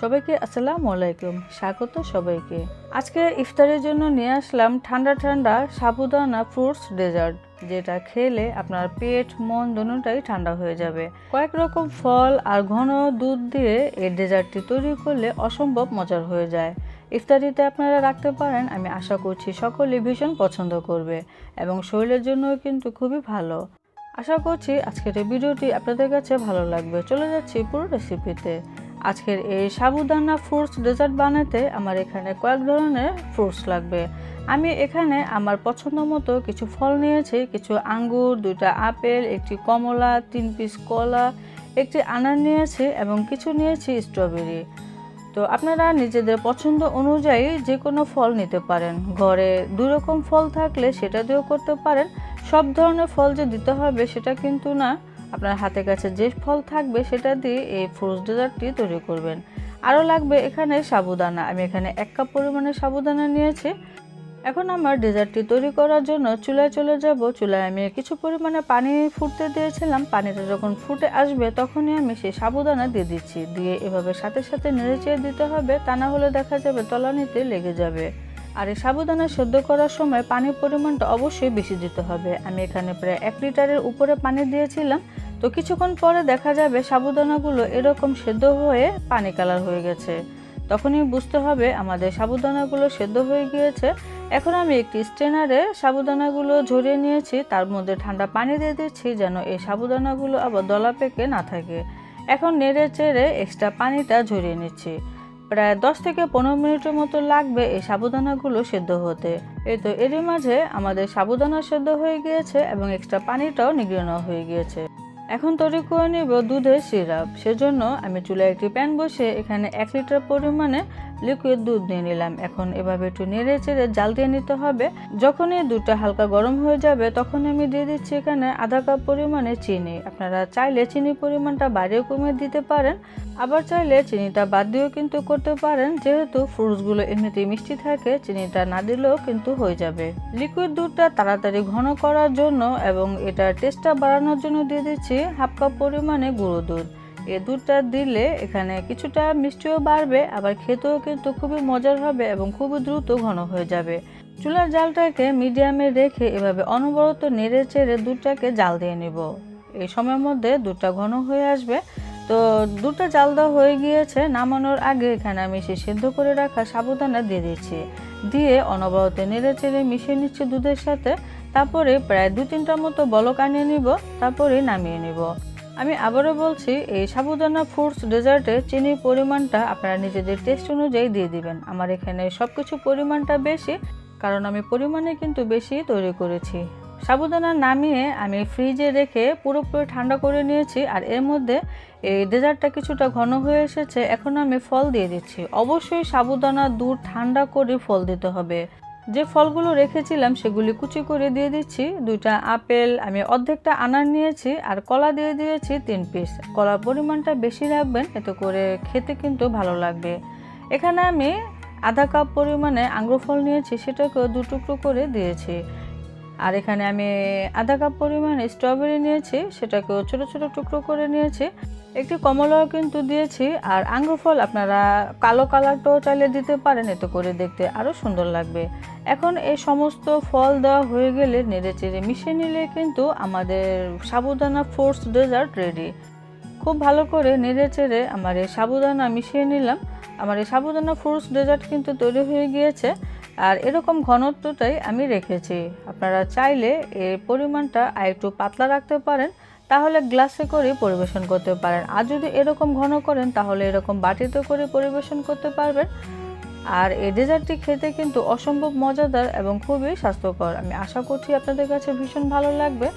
সবাইকে আসসালামু আলাইকুম। স্বাগত সবাইকে। আজকে ইফতারের জন্য নিয়ে আসলাম ঠান্ডা ঠান্ডা সাবুদানা ফ্রুটস ডেজার্ট, যেটা খেলে আপনার পেট, মন দুটাই ঠান্ডা হয়ে যাবে। কয়েক রকম ফল আর ঘন দুধ দিয়ে এই ডেজার্টটি তৈরি করলে অসম্ভব মজার হয়ে যায়। ইফতারিতে আপনারা রাখতে পারেন, আমি আশা করছি সকলে ভীষণ পছন্দ করবে এবং শরীরের জন্য কিন্তু খুবই ভালো। আশা করছি আজকের এই ভিডিওটি আপনাদের কাছে ভালো লাগবে। চলে যাচ্ছি পুরো রেসিপিতে আজকের এই সাবুদানা ফ্রুটস ডেজার্ট বানাতে আমার এখানে কয়েক ধরনের ফ্রুটস লাগবে। আমি এখানে আমার পছন্দ মতো কিছু ফল নিয়েছি, কিছু আঙ্গুর, দুইটা আপেল, একটি কমলা, তিন পিস কলা, একটি আনার নিয়েছি এবং কিছু নিয়েছি স্ট্রবেরি তো আপনারা নিজেদের পছন্দ অনুযায়ী যে কোনো ফল নিতে পারেন। ঘরে দু রকম ফল থাকলে সেটা দিয়েও করতে পারেন। সব ধরনের ফল যে দিতে হবে সেটা কিন্তু না। আপনার হাতের কাছে যে ফল থাকবে সেটা দিয়ে এই ফ্রুট ডেজার্টটি তৈরি করবেন। আরও লাগবে এখানে সাবুদানা। আমি এখানে এক কাপ পরিমাণে সাবুদানা নিয়েছি। এখন আমার ডেজার্টটি তৈরি করার জন্য চুলায় চলে যাব। চুলায় আমি কিছু পরিমাণে পানি ফুটতে দিয়েছিলাম। পানিটা যখন ফুটে আসবে তখনই আমি সেই সাবুদানা দিয়ে দিচ্ছি। দিয়ে এভাবে সাথে সাথে নেড়েচেড়ে দিতে হবে। তা না হলে দেখা যাবে তলানিতে লেগে যাবে। আর এই সাবুদানা সেদ্ধ করার সময় পানির পরিমাণটা অবশ্যই বেশি দিতে হবে। আমি এখানে প্রায় এক লিটারের উপরে পানি দিয়েছিলাম। তো কিছুক্ষণ পরে দেখা যাবে সাবুদানাগুলো এরকম সেদ্ধ হয়ে পানি কালার হয়ে গেছে। তখনই বুঝতে হবে আমাদের সাবুদানাগুলো সেদ্ধ হয়ে গিয়েছে। এখন আমি একটি স্ট্রেনারে সাবুদানাগুলো ঝরিয়ে নিয়েছি। তার মধ্যে ঠান্ডা পানি দিয়ে দিচ্ছি যেন এই সাবুদানাগুলো আবার দলা পেকে না থাকে। এখন নেড়ে চেড়ে এক্সট্রা পানিটা ঝরিয়ে নিচ্ছি। প্রায় দশ থেকে পনেরো মিনিটের মতো লাগবে এই সাবুদানাগুলো সেদ্ধ হতে। এই তো এরই মাঝে আমাদের সাবুদানা সেদ্ধ হয়ে গিয়েছে এবং এক্সট্রা পানিটাও নিগড়ে হয়ে গিয়েছে। এখন তৈরি করে নেব দুধের সিরাপ। সেজন্য আমি চুলায় একটি প্যান বসে এখানে এক লিটার পরিমাণে লিকুইড দুধ নিয়ে নিলাম। এখন এভাবে একটু নেড়ে চেড়ে জাল দিয়ে নিতে হবে। যখনই দুধটা হালকা গরম হয়ে যাবে তখন আমি দিয়ে দিচ্ছি এখানে আধা কাপ পরিমাণে চিনি। আপনারা চাইলে চিনির পরিমাণটা বাড়িয়ে কমিয়ে দিতে পারেন। আবার চাইলে চিনিটা বাদ দিয়েও কিন্তু করতে পারেন। যেহেতু ফ্রুটসগুলো এমনিতেই মিষ্টি থাকে, চিনিটা না দিলেও কিন্তু হয়ে যাবে। লিকুইড দুধটা তাড়াতাড়ি ঘন করার জন্য এবং এটার টেস্টটা বাড়ানোর জন্য দিয়ে দিচ্ছি হাফ কাপ পরিমাণে গুঁড়ো দুধ। এ দুধটা দিলে এখানে কিছুটা মিষ্টিও বাড়বে, আবার খেতেও কিন্তু খুবই মজার হবে এবং খুবই দ্রুত ঘন হয়ে যাবে। চুলার জালটাকে মিডিয়ামে রেখে এভাবে অনবরত নেড়ে চেড়ে দুধটাকে জাল দিয়ে নিব। এই সময়ের মধ্যে দুধটা ঘন হয়ে আসবে। তো দুধটা জাল দেওয়া হয়ে গিয়েছে, নামানোর আগে এখানে আমি সে সেদ্ধ করে রাখা সাবুদানা দিয়ে দিচ্ছি। দিয়ে অনবরত নেড়ে চেড়ে মিশিয়ে নিচ্ছি দুধের সাথে। তারপরে প্রায় দু তিনটার মতো বলক আনিয়ে নিব, তারপরে নামিয়ে নিব। আমি আবারও বলছি, এই সাবুদানা ফ্রুটস ডেজার্টে চিনির পরিমাণটা আপনারা নিজেদের টেস্ট অনুযায়ী দিয়ে দিবেন। আমার এখানে সব কিছু পরিমাণটা বেশি, কারণ আমি পরিমাণে কিন্তু বেশি তৈরি করেছি। সাবুদানা নামিয়ে আমি ফ্রিজে রেখে পুরোপুরি ঠান্ডা করে নিয়েছি, আর এর মধ্যে এই ডেজার্টটা কিছুটা ঘন হয়ে এসেছে, এখন আমি ফল দিয়ে দিচ্ছি। অবশ্যই সাবুদানা দুধ ঠান্ডা করে ফল দিতে হবে। যে ফলগুলো রেখেছিলাম সেগুলি কুচি করে দিয়ে দিচ্ছি। দুইটা আপেল, আমি অর্ধেকটা আনার নিয়েছি আর কলা দিয়ে দিয়েছি তিন পিস কলার পরিমাণটা বেশি রাখবেন, এতে করে খেতে কিন্তু ভালো লাগবে। এখানে আমি আধা কাপ পরিমাণে আঙ্গুর ফল নিয়েছি, সেটাকেও দু টুকরো করে দিয়েছি। আর এখানে আমি আধা কাপ পরিমাণে স্ট্রবেরি নিয়েছি, সেটাকেও ছোট ছোট টুকরো করে নিয়েছি। একটি কমলাও কিন্তু দিয়েছি, আর আঙ্গুর ফল আপনারা কালো কালারটাও চাইলে দিতে পারেন, এতে করে দেখতে আরও সুন্দর লাগবে। এখন এই সমস্ত ফল দেওয়া হয়ে গেলে নেড়ে চেড়ে মিশিয়ে নিলে কিন্তু আমাদের সাবুদানা ফ্রুটস ডেজার্ট রেডি। খুব ভালো করে নেড়ে চেড়ে আমার এই সাবুদানা মিশিয়ে নিলাম। আমার এই সাবুদানা ফ্রুটস ডেজার্ট কিন্তু তৈরি হয়ে গিয়েছে, আর এরকম ঘনত্বটাই আমি রেখেছি। আপনারা চাইলে এর পরিমাণটা আর একটু পাতলা রাখতে পারেন তাহলে গ্লাসে করে পরিবেশন করতে পারেন। আর যদি এরকম ঘন করেন, তাহলে এরকম বাটিতে করে পরিবেশন করতে পারবেন। আর এই ডেজার্টটি খেতে কিন্তু অসম্ভব মজাদার এবং খুবই স্বাস্থ্যকর। আমি আশা করছি আপনাদের কাছে ভীষণ ভালো লাগবে।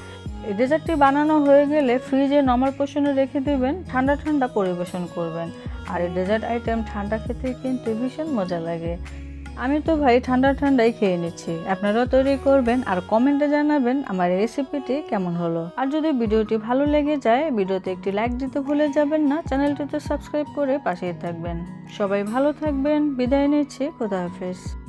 এই ডেজার্টটি বানানো হয়ে গেলে ফ্রিজে নর্মাল পোষণে রেখে দিবেন, ঠান্ডা ঠান্ডা পরিবেশন করবেন। আর এই ডেজার্ট আইটেম ঠান্ডা খেতে কিন্তু ভীষণ মজা লাগে। আমি তো ভাই ঠান্ডা ঠান্ডাই খেয়ে নিচ্ছি। আপনারাও তৈরি করবেন আর কমেন্টে জানাবেন আমার রেসিপিটি কেমন হলো। আর যদি ভিডিওটি ভালো লেগে যায়, ভিডিওতে একটি লাইক দিতে ভুলে যাবেন না, চ্যানেলটিতে সাবস্ক্রাইব করে পাশেই থাকবেন। সবাই ভালো থাকবেন, বিদায় নিচ্ছি, খোদা হাফেজ।